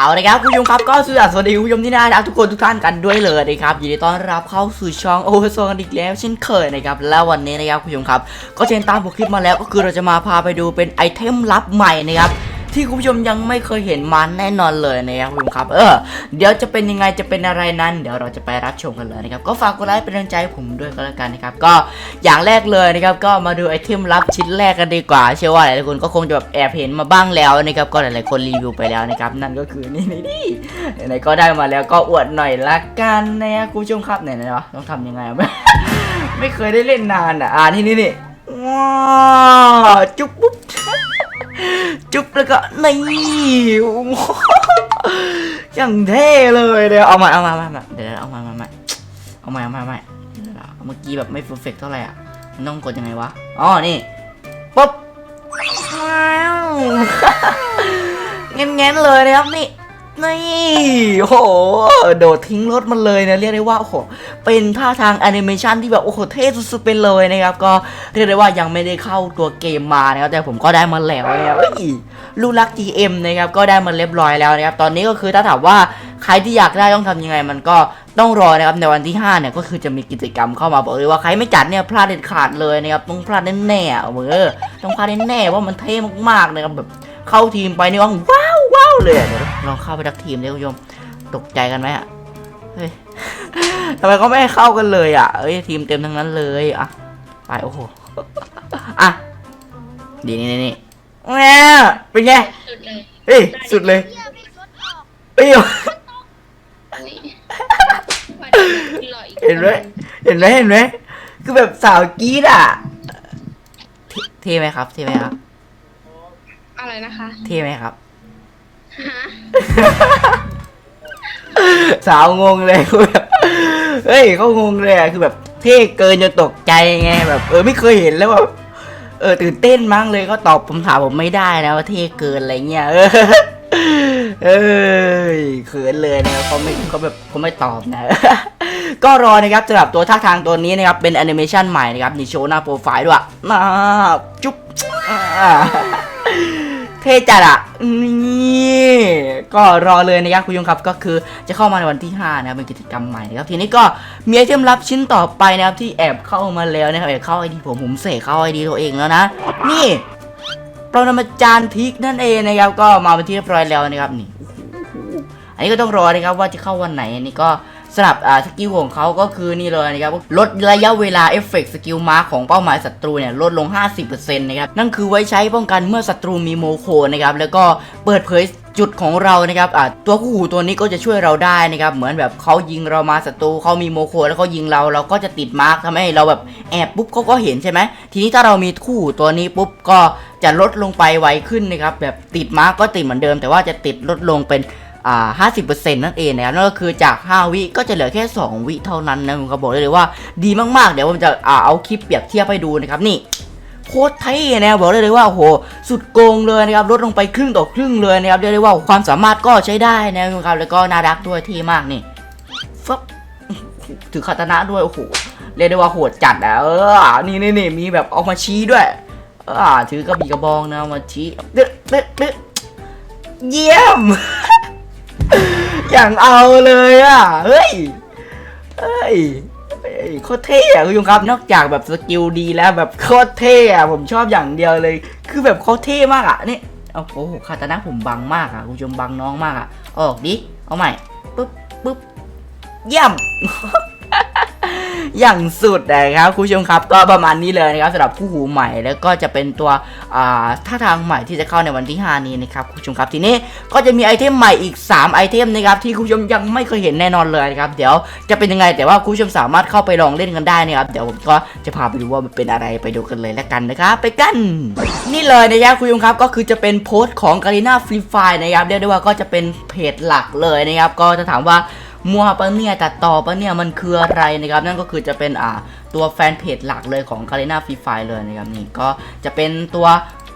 เอาเลยครับคุณผู้ชมครับก็สวัสดีคุณผู้ชมที่น่ารักทุกคนทุกท่านกันด้วยเลยนะครับยินดีต้อนรับเข้าสู่ช่องโอเวอร์โซนกันอีกแล้วเช่นเคยนะครับแล้ววันนี้นะครับคุณผู้ชมครับ ก็เช่นตามผมคลิปมาแล้วก็คือเราจะมาพาไปดูเป็นไอเทมลับใหม่นะครับ ที่คุณผู้ชมยังไม่เคยเห็นมาแน่นอนเลยนะครับคุณผู้ชมครับ เออ เดี๋ยวจะเป็นยังไงจะเป็นอะไรนั้น เดี๋ยวเราจะไปรับชมกันเลยนะครับ ก็ฝากกดไลค์เป็นกำลังใจผมด้วยก็แล้วกันนะครับ ก็อย่างแรกเลยนะครับ ก็มาดูไอเทมลับชิ้นแรกกันดีกว่า เชื่อว่าหลายๆคนก็คงจะแบบแอบเห็นมาบ้างแล้วนะครับ ก็หลายๆคนรีวิวไปแล้วนะครับ นั่นก็คือนี่นี่นี่ไหนก็ได้มาแล้วก็อวดหน่อยละกันนะคุณผู้ชมครับไหนๆวะต้องทำยังไงไม่ไม่เคยได้เล่นนานอะอ่านี่นี่นี่ว้าจุ๊บปุ๊บ จุ๊บแล้วก็นี่อย่างเท่เลยเดี๋ยวเอามาเอามาเอามาเดี๋ยวเอามาเอามาเอามาเอามาเอามาเดี๋ยวเมื่อกี้แบบไม่เฟอร์เฟกเท่าไหร่อะมันต้องกดยังไงวะอ๋อนี่ปุ๊บว้าวเงี้ยๆเลยนะครับนี่ นี่โอ้โหโดดทิ้งรถมันเลยนะเรียกได้ว่าโอ้โหเป็นท่าทางแอนิเมชันที่แบบโอ้โหเท่สุดๆไปเลยนะครับก็เรียกได้ว่ายังไม่ได้เข้าตัวเกมมานะครับแต่ผมก็ได้มาแล้วนะครับลูกรัก GM นะครับก็ได้มาเรียบร้อยแล้วนะครับตอนนี้ก็คือถ้าถามว่าใครที่อยากได้ต้องทำยังไงมันก็ต้องรอนะครับในวันที่5เนี่ยก็คือจะมีกิจกรรมเข้ามาบอกเลยว่าใครไม่จัดเนี่ยพลาดเด็ดขาดเลยนะครับต้องพลาดแน่ๆเออต้องพลาดแน่ๆว่ามันเท่มากๆนะครับแบบเข้าทีมไปนี่ว่าว้า เลยอะเดี๋ยวลองเข้าไปทักทีมเลยคุณผู้ชมตกใจกันไหมอะเฮ้ยทำไมเขาไม่ให้เข้ากันเลยอะเอ้ยทีมเต็มทั้งนั้นเลยอะไปโอ้โหอะดีนี่นี่นี่แง่เป็นไงสุดเลยเฮ้ยสุดเลยเอ้ยนี่ว่าจะหล่ออีกเห็นไหมเห็นไหมเห็นไหมคือแบบสาวกรีดอะเท่เท่ไหมครับเท่ไหมครับ อะไรนะคะ เท่ไหมครับ ฮะสาวงงเลยคือแบบเฮ้ยเขางงเลยอะคือแบบเท่เกินจนตกใจไงแบบ เออไม่เคยเห็นแล้วแบบเออตื่นเต้นมั้งเลยก็ตอบผมถามผมไม่ได้นะว่าเท่เกินอะไรเงี้ยเออเอ้ยเขินเลยนะครับเขาไม่เขาแบบเขาไม่ตอบนะ ก็รอนะครับสำหรับตัวท่าทางตัวนี้นะครับเป็นแอนิเมชันใหม่นะครับนี่โชว์หน้าโปรไฟล์ด้วยมาจุ๊บ เท่จัดอะนี่ก็รอเลยนะครับคุณผู้ชมครับก็คือจะเข้ามาในวันที่ 5 นะครับเป็นกิจกรรมใหม่นะครับทีนี้ก็มีไอเทมลับชิ้นต่อไปนะครับที่แอบเข้ามาแล้วนะครับแอบเข้าไอดีผมผมเสกเข้าไอดีตัวเองแล้วนะ นี่ปรมาจารย์ทิกนั่นเองนะครับก็มาเป็นที่เรียบร้อยแล้วนะครับนี่อันนี้ก็ต้องรอนะครับว่าจะเข้าวันไหนอันนี้ก็ สำหรับอ่าสกิลของเขาก็คือนี่เลยนะครับลดระยะเวลาเอฟเฟกต์สกิลมาร์ของเป้าหมายศัตรูเนี่ยลดลง 50%นะครับนั่นคือไว้ใช้ป้องกันเมื่อศัตรูมีโมโคนะครับแล้วก็เปิดเผยจุดของเรานะครับตัวคู่หูตัวนี้ก็จะช่วยเราได้นะครับ เหมือนแบบเขายิงเรามาศัตรูเขามีโมโคแล้วเขายิงเราเราก็จะติดมาร์คทำให้เราแบบแอบปุ๊บเขาก็เห็นใช่ไหมทีนี้ถ้าเรามีคู่หูตัวนี้ปุ๊บก็จะลดลงไปไวขึ้นนะครับแบบติดมาร์คก็ติดเหมือนเดิม แต่ว่าจะติดลดลงเป็น อ่า 50%นั่นเองนะครับนั่นก็คือจาก 5 วิก็จะเหลือแค่ 2 วิเท่านั้นนะผมก็บอกได้เลยว่าดีมากๆ เดี๋ยวผมจะอ่าเอาคลิปเปรียบเทียบให้ดูนะครับนี่โคตรเท่นะบอกได้เลยว่าโหสุดโกงเลยนะครับลดลงไปครึ่งต่อครึ่งเลยนะครับเรียกได้ว่าความสามารถก็ใช้ได้นะครับแล้วก็น่ารักด้วยเท่มากนี่ฟับถือคาตานะด้วยโอ้โหเรียกได้ว่าโหดจัดอะเออนี่นี่นี่มีแบบเอามาชี้ด้วยอ่าถือกระบี่กระบองนะเอามาชี้เด็ดเด็ดเด็ดเยี่ยม อย่างเอาเลยอะเฮ้ยเฮ้ย เฮ้ยโคตรเท่อะคุณผู้ชมครับ นอกจากแบบสกิลดีแล้วแบบโคตรเท่อะผมชอบอย่างเดียวเลย คือแบบเขาเท่มากอะนี่เอาโอ้โหคาตานะผมบังมากอะคุณผู้ชมบังน้องมากอะออกดิ เอาใหม่ ปึ๊บปึ๊บเยี่ยม อย่างสุดนะครับคุณผู้ชมครับ ก็ประมาณนี้เลยนะครับสำหรับผู้หูใหม่แล้วก็จะเป็นตัวท่าทางใหม่ที่จะเข้าในวันที่ 5 นี้นะครับคุณผู้ชมครับทีนี้ก็จะมีไอเทมใหม่อีก 3 ไอเทมนะครับที่คุณผู้ชมยังไม่เคยเห็นแน่นอนเลยนะครับเดี๋ยวจะเป็นยังไงแต่ว่าคุณผู้ชมสามารถเข้าไปลองเล่นกันได้นะครับเดี๋ยวผมก็จะพาไปดูว่ามันเป็นอะไรไปดูกันเลยแล้วกันนะครับไปกัน นี่เลยนะครับคุณผู้ชมครับก็คือจะเป็นโพสต์ของการีนาฟรีไฟนะครับเรียกได้ว่าก็จะเป็นเพจหลักเลยนะครับก็จะถามว่า มัวปะเนี่ยตัดต่อปะเนี่ยมันคืออะไรนะครับ นั่นก็คือจะเป็นอ่าตัวแฟนเพจหลักเลยของ g a r e n a Free Fire เลยนะครับนี่ก็จะเป็นตัว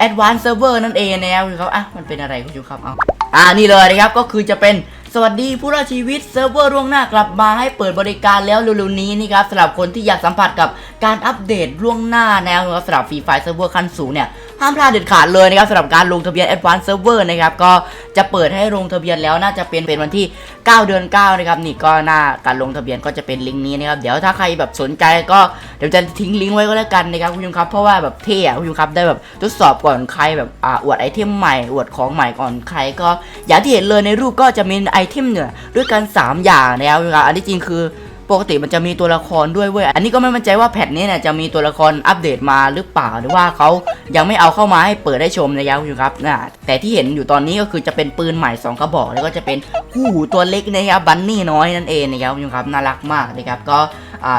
Advanced Server นั่นเองนะครับครับอะมันเป็นอะไรคุณผู้ชมครับเอาอ่านี่เลยนะครับก็คือจะเป็นสวัสดีผู้รอดชีวิตเซิร์ฟเวอร์ล่วงหน้ากลับมาให้เปิดบริการแล้วเร็วๆนี้นี่ครับสำหรับคนที่อยากสัมผัสกับ การอัปเดตล่วงหน้าแนวสำหรับฟรีไฟเซิร์ฟเวอร์ขั้นสูงเนี่ยห้ามพลาดเด็ดขาดเลยนะครับสำหรับการลงทะเบียน Advanced Server นะครับก็จะเปิดให้ลงทะเบียนแล้วน่าจะเป็นเป็นวันที่ 9 เดือน 9 นะครับนี่ก็หน้าการลงทะเบียนก็จะเป็นลิงก์นี้นะครับเดี๋ยวถ้าใครแบบสนใจก็เดี๋ยวจะทิ้งลิงก์ไว้ก็แล้วกันนะครับคุณผู้ชมครับเพราะว่าแบบเท่อะคุณผู้ชมครับได้แบบทดสอบก่อนใครแบบอ่าอวดไอเทมใหม่อวดของใหม่ก่อนใครก็ อย่างที่เห็นเลยในรูปก็จะมีไอเทมเนี่ยด้วยกัน 3 อย่างนะครับคุณผู้ชมครับอันที่จริงคือ ปกติมันจะมีตัวละครด้วยเว้ยอันนี้ก็ไม่มั่นใจว่าแพทนี้เนี่ยจะมีตัวละครอัปเดตมาหรือเปล่าหรือว่าเขายังไม่เอาเข้ามาให้เปิดได้ชมนะครับคุณผู้ชมครับนะแต่ที่เห็นอยู่ตอนนี้ก็คือจะเป็นปืนใหม่ 2 กระบอก แล้วก็จะเป็นหูตัวเล็กนะครับบันนี่น้อยนั่นเองนะครับคุณผู้ชมครับน่ารักมากนะครับก็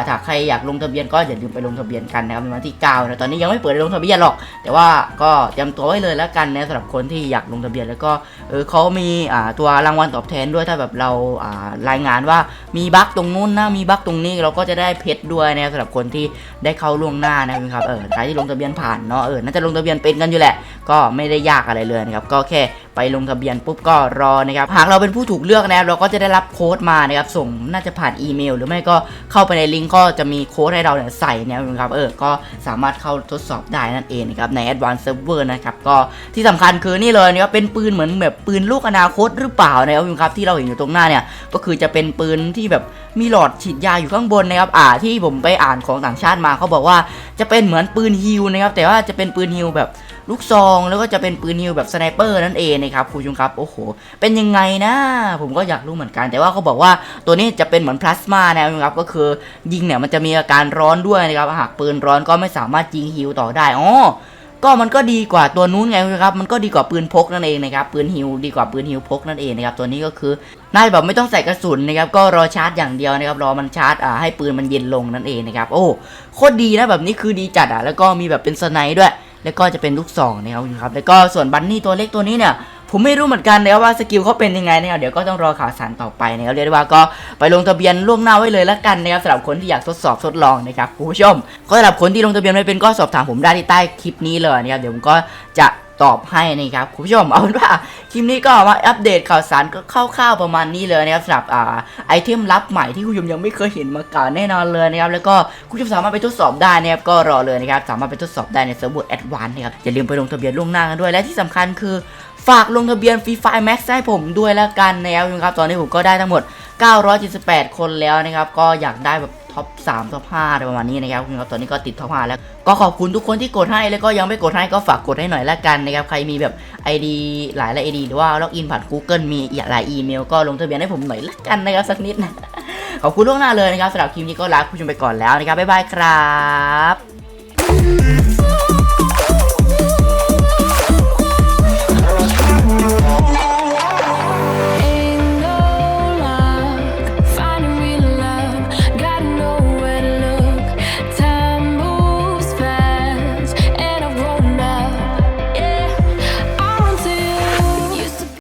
ถ้าใครอยากลงทะเบียนก็อย่าลืมไปลงทะเบียนกันนะครับในวันที่9นะตอนนี้ยังไม่เปิดลงทะเบียนหรอก แต่ว่าก็เตรียมตัวไว้เลยแล้วกันนะสำหรับคนที่อยากลงทะเบียนแล้วก็เออเขามีตัวรางวัลตอบแทนด้วยถ้าแบบเราอ่ารายงานว่ามีบั๊กตรงนู้นนะมีบั๊กตรงนี้เราก็จะได้เพชรด้วยนะสำหรับคนที่ได้เข้าล่วงหน้านะครับเออใครที่ลงทะเบียนผ่านเนาะเออน่าจะลงทะเบียนเป็นกันอยู่แหละ ก็ไม่ได้ยากอะไรเลยนะครับก็แค่ไปลงทะเบียนปุ๊บก็รอนะครับหากเราเป็นผู้ถูกเลือกนะครับเราก็จะได้รับโค้ดมานะครับส่งน่าจะผ่านอีเมล หรือไม่ก็เข้าไปในลิงก์ก็จะมีโค้ดให้เราเนี่ยใส่นะครับเออก็สามารถเข้าทดสอบได้นั่นเองนะครับใน Advanced Server นะครับก็ที่สำคัญคือนี่เลยนะครับเป็นปืนเหมือนแบบปืนลูกอนาคตหรือเปล่านะครับครับที่เราเห็นอยู่ตรงหน้าเนี่ยก็คือจะเป็นปืนที่แบบมีหลอดฉีดยาอยู่ข้างบนนะครับอ่าที่ผมไปอ่านของต่างชาติมาเขาบอกว่าจะเป็นเหมือนปืนฮิวนะครับแต่ว่าจะเป็นปืนฮิวแบบลูกซองแล้วก็จะเป็นปืนฮิวแบบสไนเปอร์นั่นเองนะครับคุณผู้ชมครับโอ้โห เป็นยังไงนะผมก็อยากรู้เหมือนกัน แต่ว่าเขาบอกว่าตัวนี้จะเป็นเหมือนพลาสมานะครับก็คือยิงเนี่ยมันจะมีอาการร้อนด้วยนะครับหากปืนร้อนก็ไม่สามารถยิงฮิวต่อได้อ๋อก็มันก็ดีกว่าตัวนู้นไงครับมันก็ดีกว่าปืนพกนั่นเองนะครับปืนฮิวดีกว่าปืนฮิวพกนั่นเองนะครับตัวนี้ก็คือน่าจะแบบไม่ต้องใส่กระสุนนะครับก็รอชาร์จอย่างเดียวนะครับรอมันชาร์จอ่าให้ปืนมันเย็นลงนั่นเองนะครับโอ้โคตรดีนะแบบนี้คือดีจัดอะแล้วก็มีแบบเป็นสไนด์ด้วย แล้วก็จะเป็นลูกสองนะครับคุณครับ แล้วก็ส่วนบันนี่ตัวเล็กตัวนี้เนี่ยผมไม่รู้เหมือนกันนะครับว่าสกิลเขาเป็นยังไงนะครับเดี๋ยวก็ต้องรอข่าวสารต่อไปนะครับเรียกได้ว่าก็ไปลงทะเบียนล่วงหน้าไว้เลยแล้วกันนะครับสำหรับคนที่อยากทดสอบทดลองนะครับคุณผู้ชมก็สำหรับคนที่ลงทะเบียนไม่เป็นก็สอบถามผมได้ที่ใต้คลิปนี้เลยนะครับเดี๋ยวผมก็จะ ตอบให้นะครับคุณผู้ชมเอาเป็นว่าคลิปนี้ก็มาอัปเดตข่าวสารก็คร่าวๆประมาณนี้เลยนะครับสำหรับอ่าไอเทมลับใหม่ที่คุณผู้ชมยังไม่เคยเห็นมาก่อนแน่นอนเลยนะครับแล้วก็คุณผู้ชมสามารถไปทดสอบได้นะครับก็รอเลยนะครับสามารถไปทดสอบได้ในเซิร์ฟเวอร์แอดวานซ์นะครับอย่าลืมไปลงทะเบียนล่วงหน้ากันด้วย และที่สำคัญคือฝากลงทะเบียนฟรีไฟแม็กซ์ให้ผมด้วยแล้วกันนะครับคุณครับตอนนี้ผมก็ได้ทั้งหมด 978 คนแล้วนะครับก็อยากได้แบบ ท็อป3ท็อป5อะไรประมาณนี้นะครับคุณครับตอนนี้ก็ติดท็อป5แล้วก็ขอบคุณทุกคนที่กดให้แล้วก็ยังไม่กดให้ก็ฝากกดให้หน่อยละกันนะครับใครมีแบบ ID หลายหลาย ID หรือว่าล็อกอินผ่าน Google มีหลายอีเมลก็ลงทะเบียนให้ผมหน่อยละกันนะครับสักนิดนะขอบคุณล่วงหน้าเลยนะครับสำหรับคลิปนี้ก็ลาคุณผู้ชมไปก่อนแล้วนะครับบ๊ายบายครับ